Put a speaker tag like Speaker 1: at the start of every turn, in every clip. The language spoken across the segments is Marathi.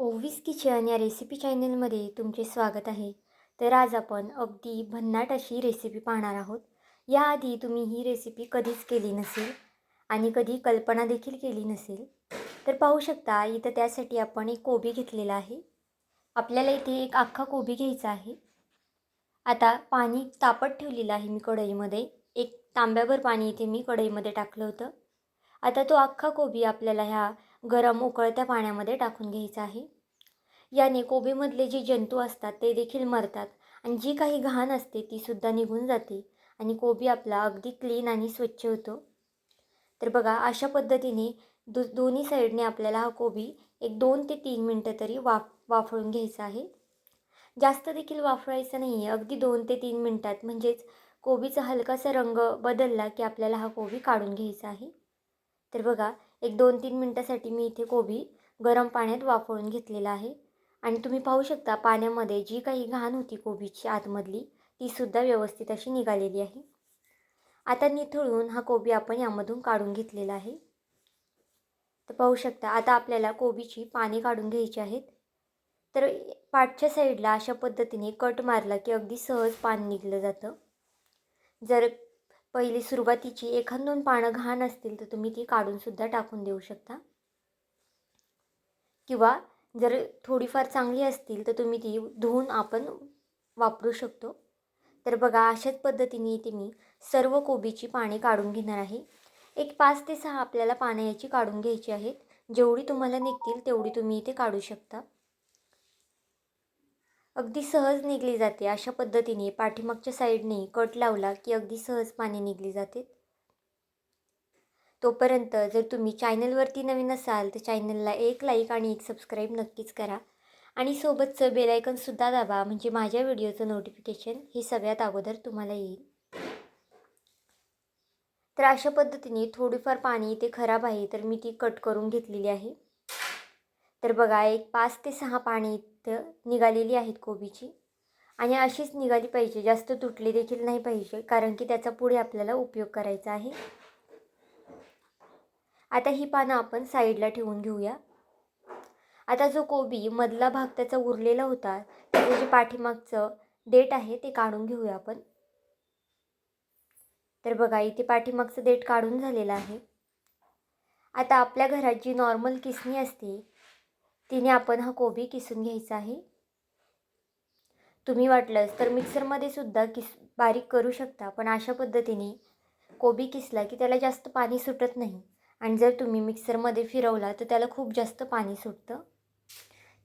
Speaker 1: ओवीस किचन या रेसिपी चॅनलमध्ये तुमचे स्वागत आहे. तर आज आपण अगदी भन्नाट अशी रेसिपी पाहणार आहोत. याआधी तुम्ही ही रेसिपी कधीच केली नसेल आणि कधी कल्पना देखील केली नसेल तर पाहू शकता इथं त्यासाठी आपण एक कोबी घेतलेला आहे. आपल्याला इथे एक अख्खा कोबी घ्यायचा आहे. आता पाणी तापत ठेवलेलं आहे मी कढईमध्ये. एक तांब्याभर पाणी इथे मी कढईमध्ये टाकलं होतं. आता तो अख्खा कोबी आपल्याला ह्या गरम उकळत्या पाण्यामध्ये टाकून घ्यायचं आहे. याने कोबीमधले जे जंतू असतात ते देखील मरतात आणि जी काही घाण असते तीसुद्धा निघून जाते आणि कोबी आपला अगदी क्लीन आणि स्वच्छ होतो. तर बघा अशा पद्धतीने दु दोन्ही साईडने आपल्याला हा कोबी एक दोन ते तीन मिनटं तरी वाफ वाफळून घ्यायचा आहे. जास्त देखील वाफळायचं नाही आहे अगदी दोन ते तीन मिनटात. म्हणजेच कोबीचा हलकासा रंग बदलला की आपल्याला हा कोबी काढून घ्यायचा आहे. तर बघा एक दोन तीन मिनटासाठी मी इथे कोबी गरम पाण्यात वाफवून घेतलेला आहे. आणि तुम्ही पाहू शकता पाण्यामध्ये जी काही घाण होती कोबीची आतमधली तीसुद्धा व्यवस्थित अशी निघालेली आहे. आता निथळून हा कोबी आपण यामधून काढून घेतलेला आहे. तर पाहू शकता आता आपल्याला कोबीची पाने काढून घ्यायची आहेत. तर पाठच्या साईडला अशा पद्धतीने कट मारला की अगदी सहज पान निघलं जातं. जर पहिली सुरुवातीची एखाद दोन पानं घाण असतील तर तुम्ही ती काढूनसुद्धा टाकून देऊ शकता. किंवा जर थोडीफार चांगली असतील तर तुम्ही ती धुवून आपण वापरू शकतो. तर बघा अशाच पद्धतीने इथे मी सर्व कोबीची पाने काढून घेणार आहे. एक पाच ते सहा आपल्याला पानं याची काढून घ्यायची आहेत. जेवढी तुम्हाला निघतील तेवढी तुम्ही इथे काढू शकता. अगदी सहज निघली जाते. अशा पद्धतीने पाठीमागच्या साईडने कट लावला की अगदी सहज पाने निघली जाते. तोपर्यंत जर तुम्ही चॅनलवरती नवीन असाल तर चॅनलला एक लाईक आणि एक सबस्क्राईब नक्कीच करा. आणि सोबतचं बेलायकनसुद्धा दाबा म्हणजे माझ्या व्हिडिओचं नोटिफिकेशन हे सगळ्यात अगोदर तुम्हाला येईल. तर अशा पद्धतीने थोडीफार पाणी इथे खराब आहे तर मी ती कट करून घेतलेली आहे. तर बघा एक पाच ते सहा पाणी तर निघालेली आहेत कोबीची. आणि अशीच निघाली पाहिजे. जास्त तुटली देखील नाही पाहिजे. कारण की त्याचा पुढे आपल्याला उपयोग करायचा आहे. आता ही पानं आपण साईडला ठेवून घेऊया. आता जो कोबी मधला भाग त्याचा उरलेला होता त्याचं जे पाठीमागचं देठ आहे ते काढून घेऊया आपण. तर बघा इथे पाठीमागचं देठ काढून झालेलं आहे. आता आपल्या घरात जी नॉर्मल किसणी असते तिने आपण हा कोबी किसून घ्यायचा आहे. तुम्ही वाटलंच तर मिक्सरमध्ये सुद्धा किस बारीक करू शकता पण अशा पद्धतीने कोबी किसला की त्याला जास्त पाणी सुटत नाही. आणि जर तुम्ही मिक्सरमध्ये फिरवला तर त्याला खूप जास्त पाणी सुटतं.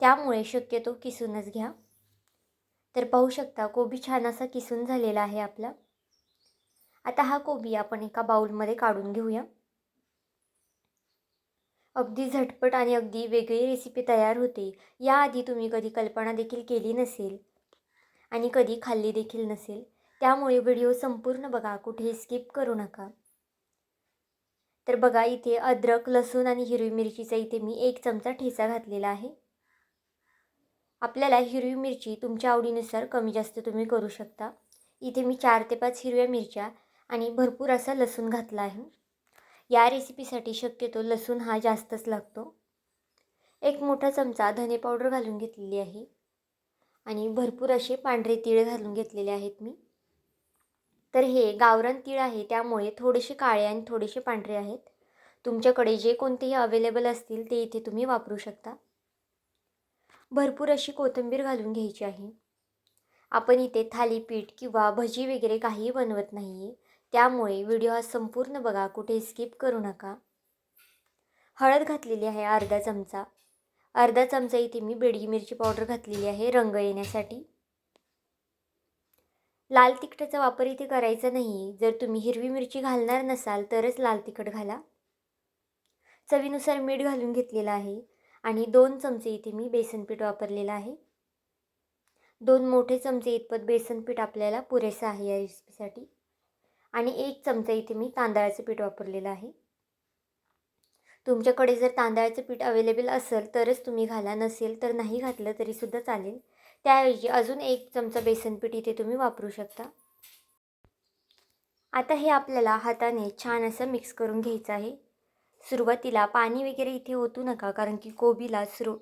Speaker 1: त्यामुळे शक्यतो किसूनच घ्या. तर पाहू शकता कोबी छान असा किसून झालेला आहे आपला. आता हा कोबी आपण एका बाऊलमध्ये काढून घेऊया. अगदी झटपट आणि अगदी वेगळी रेसिपी तयार होते. याआधी तुम्ही कधी कल्पना देखील केली नसेल आणि कधी खाल्ली देखील नसेल त्यामुळे व्हिडिओ संपूर्ण बघा कुठे स्किप करू नका. तर बघा इथे अद्रक लसूण आणि हिरवी मिरचीचा इथे मी एक चमचा ठेचा घातलेला आहे. आपल्याला हिरवी मिरची तुमच्या आवडीनुसार कमी जास्त तुम्ही करू शकता. इथे मी चार ते पाच हिरव्या मिरच्या आणि भरपूर असा लसूण घातला आहे. या रेसिपीसाठी शक्यतो लसूण हा जास्तच लागतो. एक मोठा चमचा धने पावडर घालून घेतलेली आहे. आणि भरपूर असे पांढरे तीळ घालून घेतलेले आहेत मी. तर हे गावरान तीळ आहे त्यामुळे थोडेसे काळे आणि थोडेसे पांढरे आहेत. तुमच्याकडे जे कोणतेही अवेलेबल असतील ते इथे तुम्ही वापरू शकता. भरपूर अशी कोथिंबीर घालून घ्यायची आहे. आपण इथे थालीपीठ किंवा भजी वगैरे काहीही बनवत नाही आहे त्यामुळे व्हिडिओ हा संपूर्ण बघा कुठे स्किप करू नका. हळद घातलेली आहे अर्धा चमचा. अर्धा चमचा इथे मी बेडगी मिरची पावडर घातलेली आहे रंग येण्यासाठी. लाल तिखटाचा वापर इथे करायचा नाही जर तुम्ही हिरवी मिरची घालणार नसाल तरच लाल तिखट घाला. चवीनुसार मीठ घालून घेतलेलं आहे आणि दोन चमचे इथे मी बेसनपीठ वापरलेलं आहे. दोन मोठे चमचे इतपत बेसनपीठ आपल्याला पुरेसं आहे या रेसिपीसाठी आणि एक चमचा इथे मी तांदळाचं पीठ वापरलेलं आहे. तुमच्याकडे जर तांदळाचं पीठ अवेलेबल असेल तरच तुम्ही घाला. नसेल तर नाही घातलं तरीसुद्धा चालेल. त्याऐवजी अजून एक चमचा बेसन पीठ इथे तुम्ही वापरू शकता. आता हे आपल्याला हाताने छान असं मिक्स करून घ्यायचं आहे. सुरुवातीला पाणी वगैरे इथे ओतू नका कारण की कोबीला सुरू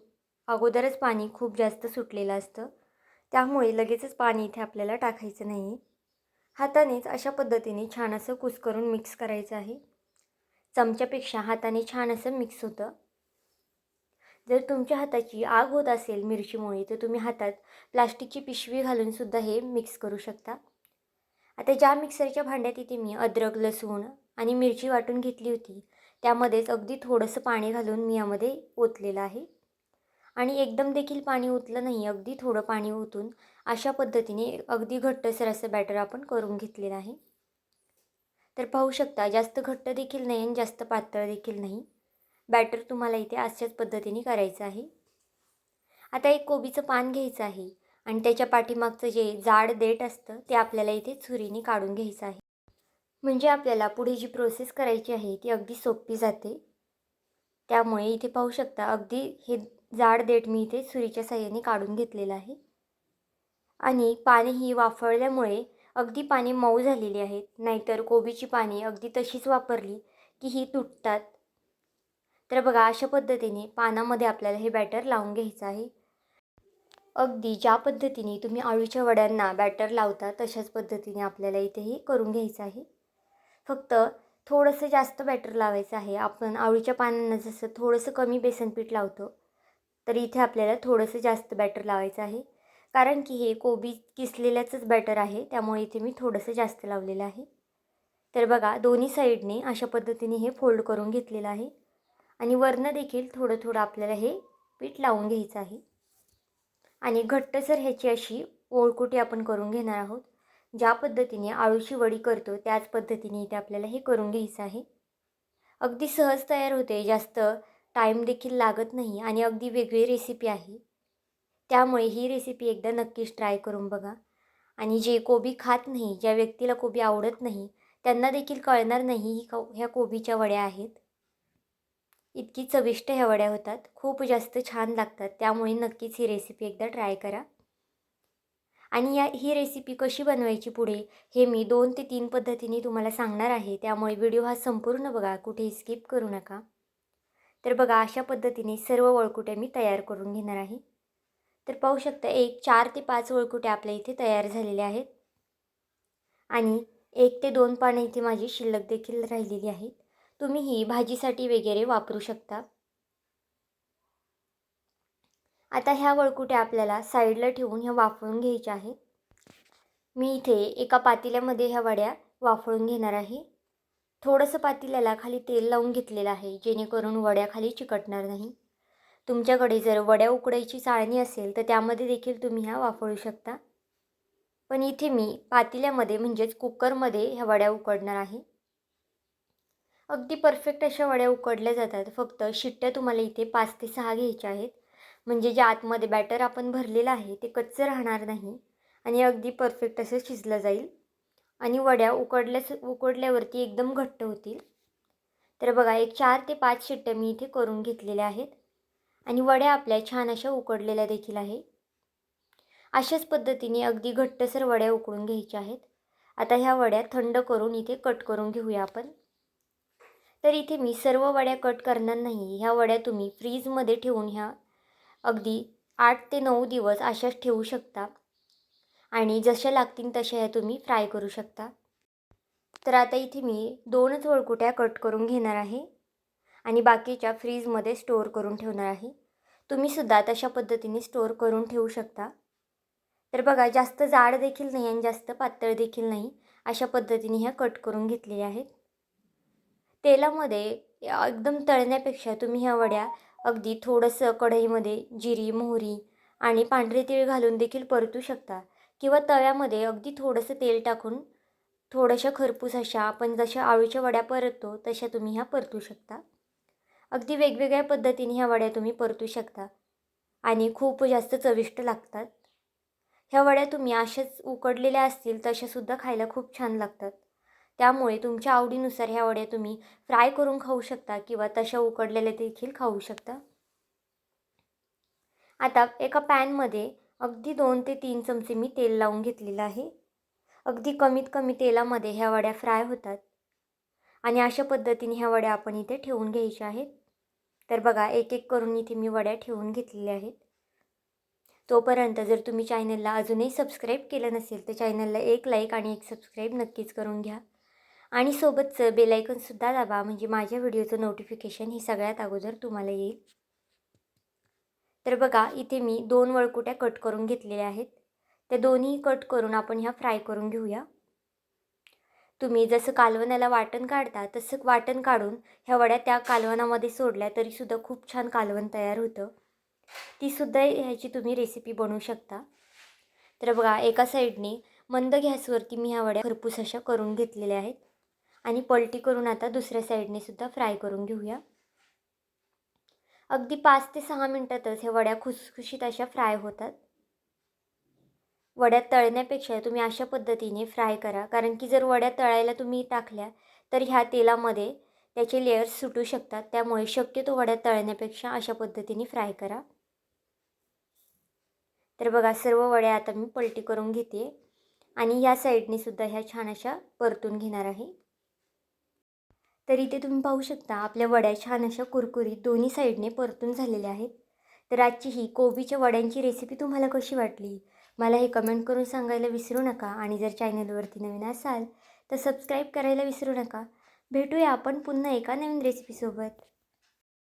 Speaker 1: अगोदरच पाणी खूप जास्त सुटलेलं असतं. त्यामुळे लगेचच पाणी इथे आपल्याला टाकायचं नाही आहे हातानेच अशा पद्धतीने छान असं कुस्करून मिक्स करायचं आहे. चमच्यापेक्षा हाताने छान असं मिक्स होतं. जर तुमच्या हाताची आग होत असेल मिरचीमुळे तर तुम्ही हातात प्लास्टिकची पिशवी घालूनसुद्धा हे मिक्स करू शकता. आता ज्या मिक्सरच्या भांड्यात इथे मी अद्रक लसूण आणि मिरची वाटून घेतली होती त्यामध्येच अगदी थोडंसं पाणी घालून मी यामध्ये ओतलेलं आहे. आणि एकदम देखील पाणी ओतलं नाही अगदी थोडं पाणी ओतून अशा पद्धतीने अगदी घट्टसर असं बॅटर आपण करून घेतलेलं आहे. तर पाहू शकता जास्त घट्ट देखील नाही आणि जास्त पातळ देखील नाही. बॅटर तुम्हाला इथे अशाच पद्धतीने करायचं आहे. आता एक कोबीचं पान घ्यायचं आहे आणि त्याच्या पाठीमागचं जे जाड देठ असतं ते आपल्याला इथे छुरीने काढून घ्यायचं आहे. म्हणजे आपल्याला पुढे जी प्रोसेस करायची आहे ती अगदी सोपी जाते. त्यामुळे इथे पाहू शकता अगदी हे जाड देठ मी इथे सुरीच्या साह्याने काढून घेतलेलं आहे. आणि पाने ही वाफळल्यामुळे अगदी पाने मऊ झालेली आहेत. नाहीतर कोबीची पाने अगदी तशीच वापरली की ही तुटतात. तर बघा अशा पद्धतीने पानामध्ये आपल्याला हे बॅटर लावून घ्यायचं आहे. अगदी ज्या पद्धतीने तुम्ही आळूच्या वड्यांना बॅटर लावता तशाच पद्धतीने आपल्याला इथेही करून घ्यायचं आहे. फक्त थोडंसं जास्त बॅटर लावायचं आहे. आपण आळूच्या पानांना जसं थोडंसं कमी बेसन पीठ लावतो तर इथे आपल्याला थोडंसं जास्त बॅटर लावायचं आहे. कारण की हे कोबी किसलेल्याचंच बॅटर आहे त्यामुळे इथे मी थोडंसं जास्त लावलेलं आहे. तर बघा दोन्ही साईडने अशा पद्धतीने हे फोल्ड करून घेतलेलं आहे. आणि वरनं देखील थोडं थोडं आपल्याला हे पीठ लावून घ्यायचं आहे. आणि घट्टसर ह्याची अशी ओळकुटी आपण करून घेणार आहोत. ज्या पद्धतीने आळूची वडी करतो त्याच पद्धतीने इथे आपल्याला हे करून घ्यायचं आहे. अगदी सहज तयार होते जास्त टाईम देखील लागत नाही आणि अगदी वेगळी रेसिपी आहे. त्यामुळे ही रेसिपी एकदा नक्कीच ट्राय करून बघा. आणि जे कोबी खात नाही ज्या व्यक्तीला कोबी आवडत नाही त्यांना देखील कळणार नाही ही को ह्या कोबीच्या वड्या आहेत. इतकी चविष्ट ह्या वड्या होतात. खूप जास्त छान लागतात. त्यामुळे नक्कीच ही रेसिपी एकदा ट्राय करा. आणि या ही रेसिपी कशी बनवायची पुढे हे मी दोन ते तीन पद्धतीने तुम्हाला सांगणार आहे. त्यामुळे व्हिडिओ हा संपूर्ण बघा. कुठेही स्किप करू नका. तर बघा अशा पद्धतीने सर्व वळकुट्या मी तयार करून घेणार आहे. तर पाहू शकता एक चार ते पाच वळकुट्या आपल्या इथे तयार झालेल्या आहेत. आणि एक ते दोन पानं इथे माझी शिल्लक देखील राहिलेली आहेत. तुम्ही ही भाजीसाठी वगैरे वापरू शकता. आता ह्या वळकुट्या आपल्याला साईडला ठेवून ह्या वाफळून घ्यायच्या आहेत. मी इथे एका पातेल्यामध्ये ह्या वड्या वाफळून घेणार आहे. थोडंसं पातेल्याला खाली तेल लावून घेतलेलं आहे जेणेकरून वड्या खाली चिकटणार नाही. तुमच्याकडे जर वड्या उकडायची चाळणी असेल तर त्यामध्ये देखील तुम्ही ह्या वाफळू शकता. पण इथे मी पातेल्यामध्ये म्हणजेच कुकरमध्ये ह्या वड्या उकडणार आहे. अगदी परफेक्ट अशा वड्या उकडल्या जातात. फक्त शिट्ट्या तुम्हाला इथे पाच ते सहा घ्यायच्या आहेत. म्हणजे जे आतमध्ये बॅटर आपण भरलेलं आहे ते कच्चं राहणार नाही. आणि अगदी परफेक्ट असं शिजलं जाईल. आणि वड्या उकडल्यास उकडल्यावरती एकदम घट्ट होतील. तर बघा एक चार ते पाच शिट्ट्या मी इथे करून घेतलेल्या आहेत. आणि वड्या आपल्या छान अशा उकडलेल्या देखील आहे. अशाच पद्धतीने अगदी घट्टसर वड्या उकडून घ्यायच्या आहेत. आता ह्या वड्या थंड करून इथे कट करून घेऊया आपण. तर इथे मी सर्व वड्या कट करणार नाही. ह्या वड्या तुम्ही फ्रीजमध्ये ठेवून ह्या अगदी आठ ते नऊ दिवस अशाच ठेवू शकता. आणि जशा लागतील तशा ह्या तुम्ही फ्राय करू शकता. तर आता इथे मी दोनच वळकुट्या कट करून घेणार आहे आणि बाकीच्या फ्रीजमध्ये स्टोअर करून ठेवणार आहे. तुम्हीसुद्धा तशा पद्धतीने स्टोअर करून ठेवू शकता. तर बघा जास्त जाड देखील नाही आणि जास्त पातळ देखील नाही अशा पद्धतीने ह्या कट करून घेतलेल्या आहेत. तेलामध्ये एकदम तळण्यापेक्षा तुम्ही ह्या वड्या अगदी थोडंसं कढईमध्ये जिरी मोहरी आणि पांढरे तीळ घालून देखील परतू शकता. किंवा तव्यामध्ये अगदी थोडंसं तेल टाकून थोड्याशा खरपूस अशा आपण जशा आळूच्या वड्या परततो तशा तुम्ही ह्या परतू शकता. अगदी वेगवेगळ्या पद्धतीने ह्या वड्या तुम्ही परतू शकता आणि खूप जास्त चविष्ट लागतात. ह्या वड्या तुम्ही अशाच उकडलेल्या असतील तशासुद्धा खायला खूप छान लागतात. त्यामुळे तुमच्या आवडीनुसार ह्या वड्या तुम्ही फ्राय करून खाऊ शकता किंवा तशा उकडलेल्या देखील खाऊ शकता. आता एका पॅनमध्ये अगदी दोन ते तीन चमचे मी तेल लावून घेतलेलं आहे. अगदी कमीत कमी तेलामध्ये ह्या वड्या फ्राय होतात. आणि अशा पद्धतीने ह्या वड्या आपण इथे ठेवून घ्यायच्या आहेत. तर बघा एक एक करून इथे मी वड्या ठेवून घेतलेल्या आहेत. तोपर्यंत जर तुम्ही चॅनलला अजूनही सबस्क्राईब केलं नसेल तर चॅनलला एक लाईक आणि एक सबस्क्राईब नक्कीच करून घ्या. आणि सोबतचं बेलायकनसुद्धा दाबा म्हणजे माझ्या व्हिडिओचं नोटिफिकेशन हे सगळ्यात अगोदर तुम्हाला येईल. तर बघा इथे मी दोन वळकुट्या कट करून घेतलेल्या आहेत. त्या दोन्ही कट करून आपण ह्या फ्राय करून घेऊया. तुम्ही जसं कालवणाला वाटण काढता तसं वाटण काढून ह्या वड्या त्या कालवणामध्ये सोडल्या तरीसुद्धा खूप छान कालवण तयार होतं. तीसुद्धा ह्याची तुम्ही रेसिपी बनवू शकता. तर बघा एका साईडने मंद गॅसवरती मी ह्या वड्या खरपूस अशा करून घेतलेल्या आहेत. आणि पलटी करून आता दुसऱ्या साईडने सुद्धा फ्राय करून घेऊया. अगदी पाच ते सहा मिनटातच ह्या वड्या खुसखुशीत अशा फ्राय होतात. वड्या तळण्यापेक्षा तुम्ही अशा पद्धतीने फ्राय करा. कारण की जर वड्या तळायला तुम्ही टाकल्या तर ह्या तेलामध्ये त्याचे लेयर्स सुटू शकतात. त्यामुळे शक्यतो वड्या तळण्यापेक्षा अशा पद्धतीने फ्राय करा. तर बघा सर्व वड्या आता मी पलटी करून घेते. आणि ह्या साईडने सुद्धा ह्या छान अशा परतून घेणार आहे. तर इथे तुम्ही पाहू शकता आपल्या वड्या छान अशा कुरकुरीत दोन्ही साईडने परतून झालेल्या आहेत. तर आजची ही कोबीच्या वड्यांची रेसिपी तुम्हाला कशी वाटली? मला हे कमेंट करून सांगायला विसरू नका आणि जर चॅनलवरती नवीन असाल तर सबस्क्राईब करायला विसरू नका. भेटूया आपण पुन्हा एका नवीन रेसिपीसोबत